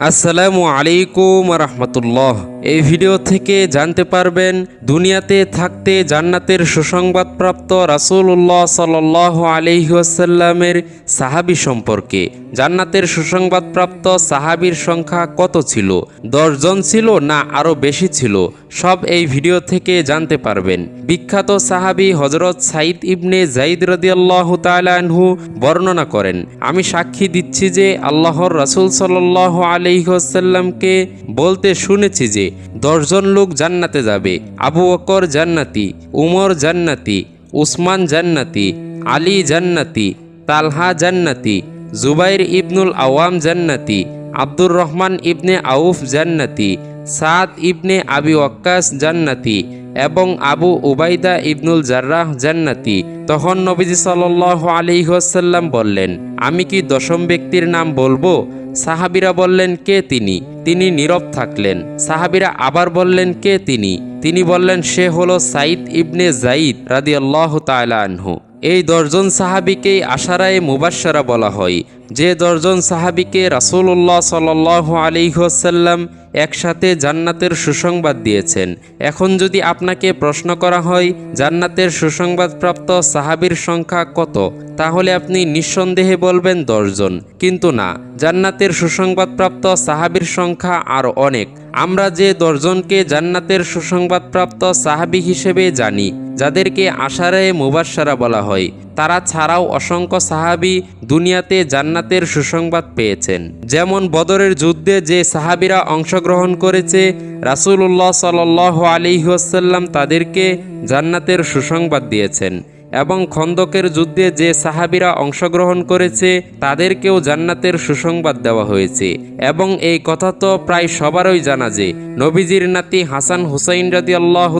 আসসালামু আলাইকুম রহমতুল্লাহ। এই ভিডিও থেকে জানতে পারবেন, দুনিয়াতে থাকতে জান্নাতের সুসংবাদপ্রাপ্ত রাসূলুল্লাহ সাল্লাহ আলহিহাসাল্লামের সাহাবি সম্পর্কে। জান্নাতের সুসংবাদপ্রাপ্ত সাহাবির সংখ্যা কত ছিল? দশজন ছিল না আরও বেশি ছিল? সব এই ভিডিও থেকে জানতে পারবেন। বিখ্যাত সাহাবি হজরত সাইদ ইবনে জাইদ রদিয়াল্লাহ তালানহু বর্ণনা করেন, আমি সাক্ষী দিচ্ছি যে আল্লাহর রাসূল সাল্লাহ আলহিহসাল্লামকে বলতে শুনেছি যে, দশজন লোক জান্নাতে যাবে। আবু বকর জান্নাতি, উমর জান্নাতি, উসমান জান্নাতি, আলী জান্নাতি, তালহা জান্নাতি, জুবাইর ইবনুল আওয়াম জান্নাতি, আব্দুর রহমান ইবনে আউফ জান্নাতি, সাদ ইবনে আবি ওয়াক্কাস জান্নাতি এবং আবু উবাইদা ইবনুল জার্রাহ জান্নাতি। তখন নবীজি সাল্লাহ আলিহাসাল্লাম বললেন, আমি কি দশম ব্যক্তির নাম বলব? সাহাবিরা বললেন, কে তিনি? তিনি নীরব থাকলেন। সাহাবিরা আবার বললেন, কে তিনি? তিনি বললেন, সে হলো সাইদ ইবনে জাইদ রাদি আল্লাহ আনহু। এই দশজন সাহাবিকেই আশারায়ে মুবাসারা বলা হয়। যে দশজন সাহাবিকে রাসূলুল্লাহ সাল্লাহ আলিহাসাল্লাম একসাথে জান্নাতের সুসংবাদ দিয়েছেন। এখন যদি আপনাকে প্রশ্ন করা হয়, জান্নাতের সুসংবাদপ্রাপ্ত সাহাবির সংখ্যা কত? তাহলে আপনি নিঃসন্দেহে বলবেন দশজন কিন্তু না, জান্নাতের সুসংবাদপ্রাপ্ত সাহাবির সংখ্যা আরও অনেক। আমরা যে দশজনকে জান্নাতের সুসংবাদপ্রাপ্ত সাহাবি হিসেবে জানি, যাদেরকে আশারায়ে মুবাসারা বলা হয় তারা ছাড়াও অসংখ্য সাহাবি দুনিয়াতে জান্নাতের সুসংবাদ পেয়েছেন। যেমন বদরের যুদ্ধে যে সাহাবিরা অংশগ্রহণ করেছে, রাসূলুল্লাহ সাল আলিহাসাল্লাম তাদেরকে জান্নাতের সুসংবাদ দিয়েছেন। এবং খন্দকের যুদ্ধে যে সাহাবিরা অংশগ্রহণ করেছে, তাদেরকেও জান্নাতের সুসংবাদ দেওয়া হয়েছে। এবং এই কথা তো প্রায় সবারই জানা যে, নবীজির নাতি হাসান হুসাইন রাদি আল্লাহ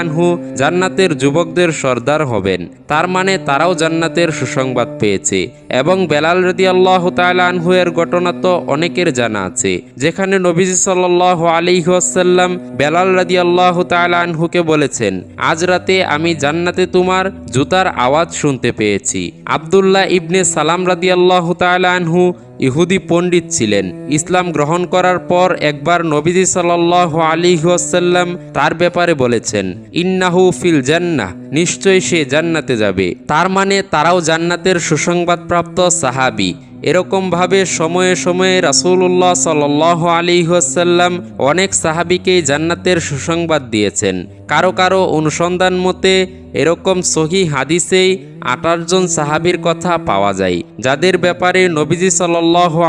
আনহু জান্নাতের যুবকদের সর্দার হবেন। তার মানে তারাও জান্নাতের সুসংবাদ পেয়েছে। এবং বেলাল রদি আল্লাহ আনহু এর ঘটনা তো অনেকের জানা আছে। যেখানে নবীজি সাল্লাহ আলিহাসাল্লাম বেলাল রাদি আল্লাহ আনহুকে বলেছেন, আজ রাতে আমি জান্নাতে তোমার জুতা জুতার আওয়াজ শুনতে পেয়েছি। আবদুল্লাহ ইবনে সালাম রাদিয়াল্লাহ তালহু ইহুদি পণ্ডিত ছিলেন। ইসলাম গ্রহণ করার পর একবার নবীজি সাল্লাহ আলিহাসাল্লাম তার ব্যাপারে বলেছেন, ইন্নাহু ফিল জান্নাহ, নিশ্চয়ই সে জান্নাতে যাবে। তার মানে তারাও জান্নাতের সুসংবাদপ্রাপ্ত সাহাবি। এরকমভাবে সময়ে সময়ে রাসুল্লাহ সাল আলী আসাল্লাম অনেক সাহাবিকেই জান্নাতের সুসংবাদ দিয়েছেন। কারও কারও অনুসন্ধান মতে এরকম সহি হাদিসেই জন সাহাবির কথা পাওয়া যায়, যাদের ব্যাপারে নবীজি সাল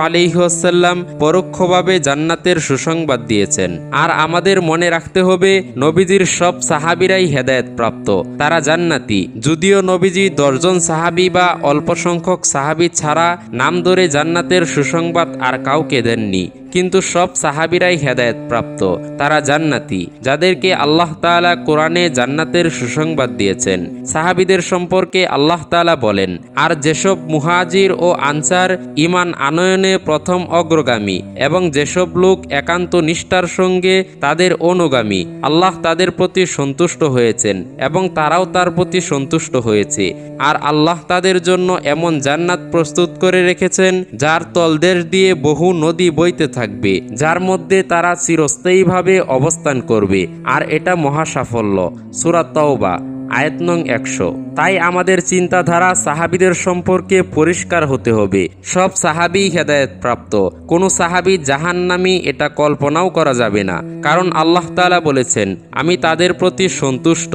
আলিহাসাল্লাম পরোক্ষভাবে জান্নাতের সুসংবাদ দিয়েছেন। আর আমাদের মনে রাখতে হবে, নবীজির সব সাহাবিরাই হেদায়ত প্রাপ্ত তারা জান্নাতি। যদিও নবীজি দশজন সাহাবি বা অল্প সংখ্যক সাহাবি ছাড়া নাম ধরে জান্নাতের সুসংবাদ আর কাউকে দেননি। কিন্তু সব সাহাবিরাই হেদায়ত প্রাপ্ত তারা জান্নাতি, যাদেরকে আল্লাহ তালা কোরআনে জান্নাতের সুসংবাদ দিয়েছেন। সাহাবিদের সম্পর্কে আল্লাহ তালা বলেন, আর যেসব মুহাজির ও আনসার ইমান আনয়নে প্রথম অগ্রগামী এবং যেসব লোক একান্ত নিষ্ঠার সঙ্গে তাদের অনুগামী, আল্লাহ তাদের প্রতি সন্তুষ্ট হয়েছেন এবং তারাও তার প্রতি সন্তুষ্ট হয়েছে। আর আল্লাহ তাদের জন্য এমন জান্নাত প্রস্তুত করে রেখেছেন, যার তলদেশ দিয়ে বহু নদী বইতে থাকবে, যার মধ্যে তারা চিরস্থায়ীভাবে অবস্থান করবে, আর এটা মহা সাফল্য সুরাত তওবা, আয়াত নং একশো। তাই আমাদের চিন্তাধারা সাহাবিদের সম্পর্কে পরিষ্কার হতে হবে। সব সাহাবি হেদায়ত প্রাপ্ত কোনো সাহাবি জাহান্নামি এটা কল্পনাও করা যাবে না। কারণ আল্লাহ তালা বলেছেন, আমি তাদের প্রতি সন্তুষ্ট।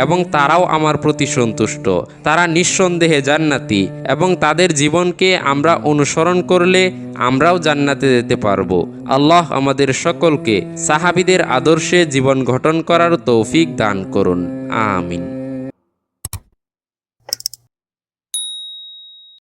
এবং তারাও আমার প্রতি সন্তুষ্ট। তারা নিঃসন্দেহে জান্নাতি এবং তাদের জীবনকে আমরা অনুসরণ করলে আমরাও জান্নাতে যেতে পারব। আল্লাহ আমাদের সকলকে সাহাবিদের আদর্শে জীবন গঠন করার তৌফিক দান করুন। আমিন।